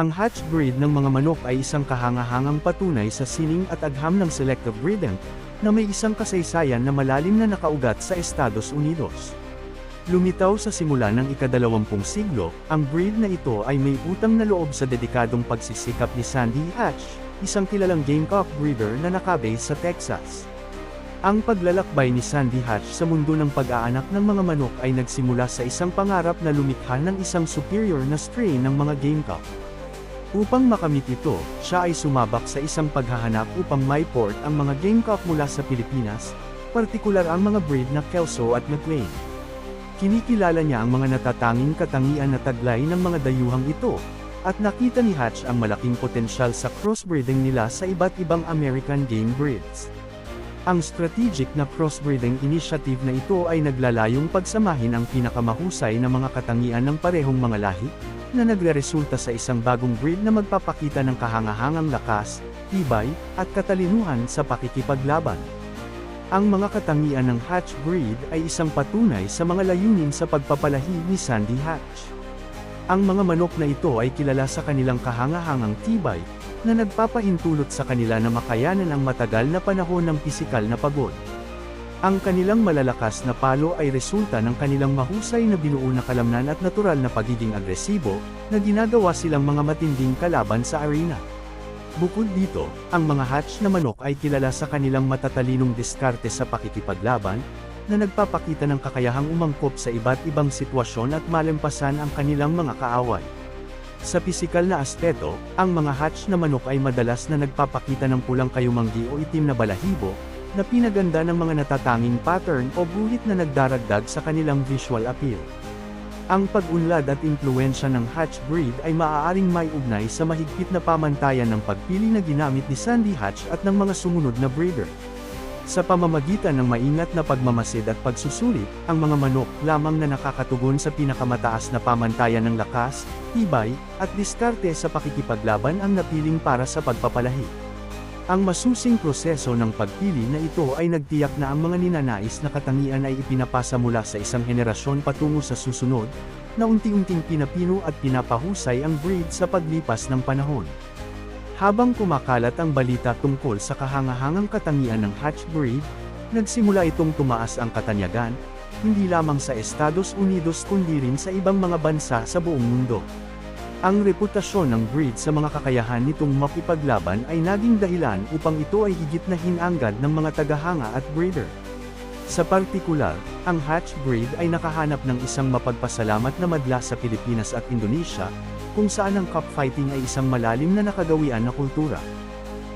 Ang hatch breed ng mga manok ay isang kahangahangang patunay sa sining at agham ng selective breeding, na may isang kasaysayan na malalim na nakaugat sa Estados Unidos. Lumitaw sa simula ng ikadalawampung siglo, ang breed na ito ay may utang na loob sa dedikadong pagsisikap ni Sandy Hatch, isang kilalang Gamecock breeder na nakabase sa Texas. Ang paglalakbay ni Sandy Hatch sa mundo ng pag-aanak ng mga manok ay nagsimula sa isang pangarap na lumikha ng isang superior na strain ng mga Gamecock. Upang makamit ito, siya ay sumabak sa isang paghahanap upang maiport ang mga Gamecock mula sa Pilipinas, partikular ang mga breed na Kelso at McLean. Kinikilala niya ang mga natatanging katangian na taglay ng mga dayuhang ito, at nakita ni Hatch ang malaking potensyal sa crossbreeding nila sa iba't ibang American game breeds. Ang strategic na crossbreeding initiative na ito ay naglalayong pagsamahin ang pinakamahusay na mga katangian ng parehong mga lahi, na nagreresulta sa isang bagong breed na magpapakita ng kahangahangang lakas, tibay, at katalinuhan sa pakikipaglaban. Ang mga katangian ng Hatch breed ay isang patunay sa mga layunin sa pagpapalahi ni Sandy Hatch. Ang mga manok na ito ay kilala sa kanilang kahangahangang tibay, na nagpapahintulot sa kanila na makayanan ang matagal na panahon ng pisikal na pagod. Ang kanilang malalakas na palo ay resulta ng kanilang mahusay na binuo na kalamnan at natural na pagiging agresibo, na ginagawa silang mga matinding kalaban sa arena. Bukod dito, ang mga hatch na manok ay kilala sa kanilang matatalinong diskarte sa pakikipaglaban, na nagpapakita ng kakayahang umangkop sa iba't ibang sitwasyon at malampasan ang kanilang mga kaaway. Sa pisikal na aspeto, ang mga hatch na manok ay madalas na nagpapakita ng pulang kayumanggi o itim na balahibo, na pinaganda ng mga natatanging pattern o guhit na nagdaragdag sa kanilang visual appeal. Ang pag-unlad at impluensya ng Hatch breed ay maaaring may ugnay sa mahigpit na pamantayan ng pagpili na ginamit ni Sandy Hatch at ng mga sumunod na breeder. Sa pamamagitan ng maingat na pagmamasid at pagsusulit, ang mga manok lamang na nakakatugon sa pinakamataas na pamantayan ng lakas, tibay, at diskarte sa pakikipaglaban ang napiling para sa pagpapalahi. Ang masusing proseso ng pagpili na ito ay nagtiyak na ang mga ninanais na katangian ay ipinapasa mula sa isang henerasyon patungo sa susunod, na unti-unting pinapino at pinapahusay ang breed sa paglipas ng panahon. Habang kumakalat ang balita tungkol sa kahangahangang katangian ng hatch breed, nagsimula itong tumaas ang katanyagan, hindi lamang sa Estados Unidos kundi rin sa ibang mga bansa sa buong mundo. Ang reputasyon ng breed sa mga kakayahan nitong makipaglaban ay naging dahilan upang ito ay higit na hinanggad ng mga tagahanga at breeder. Sa partikular, ang hatch breed ay nakahanap ng isang mapagpasalamat na madla sa Pilipinas at Indonesia, kung saan ang cockfighting ay isang malalim na nakagawian na kultura.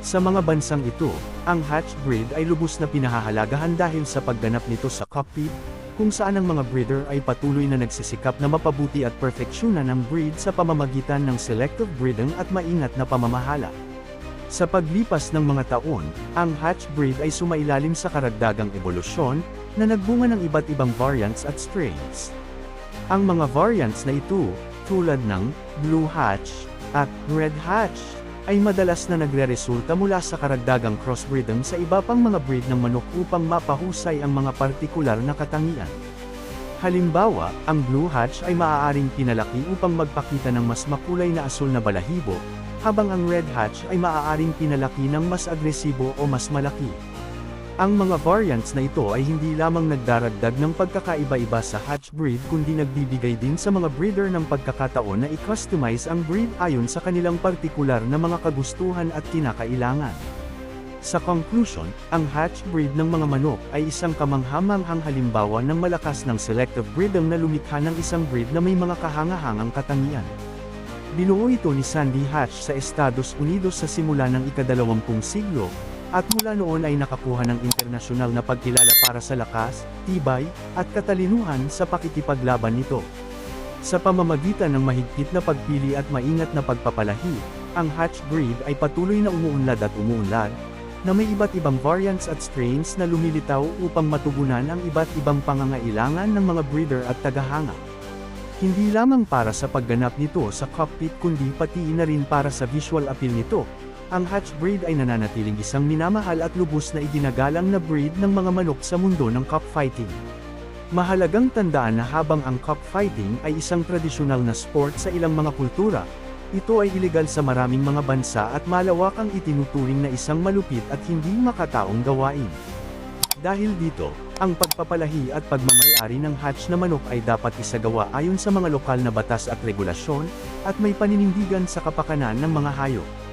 Sa mga bansang ito, ang hatch breed ay lubos na pinahahalagahan dahil sa pagganap nito sa cockpit, kung saan ang mga breeder ay patuloy na nagsisikap na mapabuti at perfeksyonan ang breed sa pamamagitan ng selective breeding at maingat na pamamahala. Sa paglipas ng mga taon, ang hatch breed ay sumailalim sa karagdagang ebolusyon, na nagbunga ng iba't ibang variants at strains. Ang mga variants na ito, tulad ng blue hatch at red hatch, ay madalas na nagre-resulta mula sa karagdagang crossbreeding sa iba pang mga breed ng manok upang mapahusay ang mga partikular na katangian. Halimbawa, ang blue hatch ay maaaring pinalaki upang magpakita ng mas makulay na asul na balahibo, habang ang red hatch ay maaaring pinalaki ng mas agresibo o mas malaki. Ang mga variants na ito ay hindi lamang nagdaragdag ng pagkakaiba-iba sa hatch breed kundi nagbibigay din sa mga breeder ng pagkakataon na i-customize ang breed ayon sa kanilang partikular na mga kagustuhan at kinakailangan. Sa conclusion, ang hatch breed ng mga manok ay isang kamanghamanghang halimbawa ng malakas ng selective breeding na lumikha ng isang breed na may mga kahangahangang katangian. Binuo ito ni Sandy Hatch sa Estados Unidos sa simula ng ikadalawampung siglo, at mula noon ay nakakuha ng internasyonal na pagkilala para sa lakas, tibay, at katalinuhan sa pakikipaglaban nito. Sa pamamagitan ng mahigpit na pagpili at maingat na pagpapalahi, ang hatch breed ay patuloy na umuunlad at umuunlad, na may iba't ibang variants at strains na lumilitaw upang matugunan ang iba't ibang pangangailangan ng mga breeder at tagahanga. Hindi lamang para sa pagganap nito sa cockpit kundi pati na rin para sa visual appeal nito, ang hatch breed ay nananatiling isang minamahal at lubos na iginagalang na breed ng mga manok sa mundo ng cockfighting. Mahalagang tandaan na habang ang cockfighting ay isang tradisyonal na sport sa ilang mga kultura, Ito ay ilegal sa maraming mga bansa at malawakang itinuturing na isang malupit at hindi makataong gawain. Dahil dito, ang pagpapalahi at pagmamayari ng hatch na manok ay dapat isagawa ayon sa mga lokal na batas at regulasyon, at may paninindigan sa kapakanan ng mga hayop.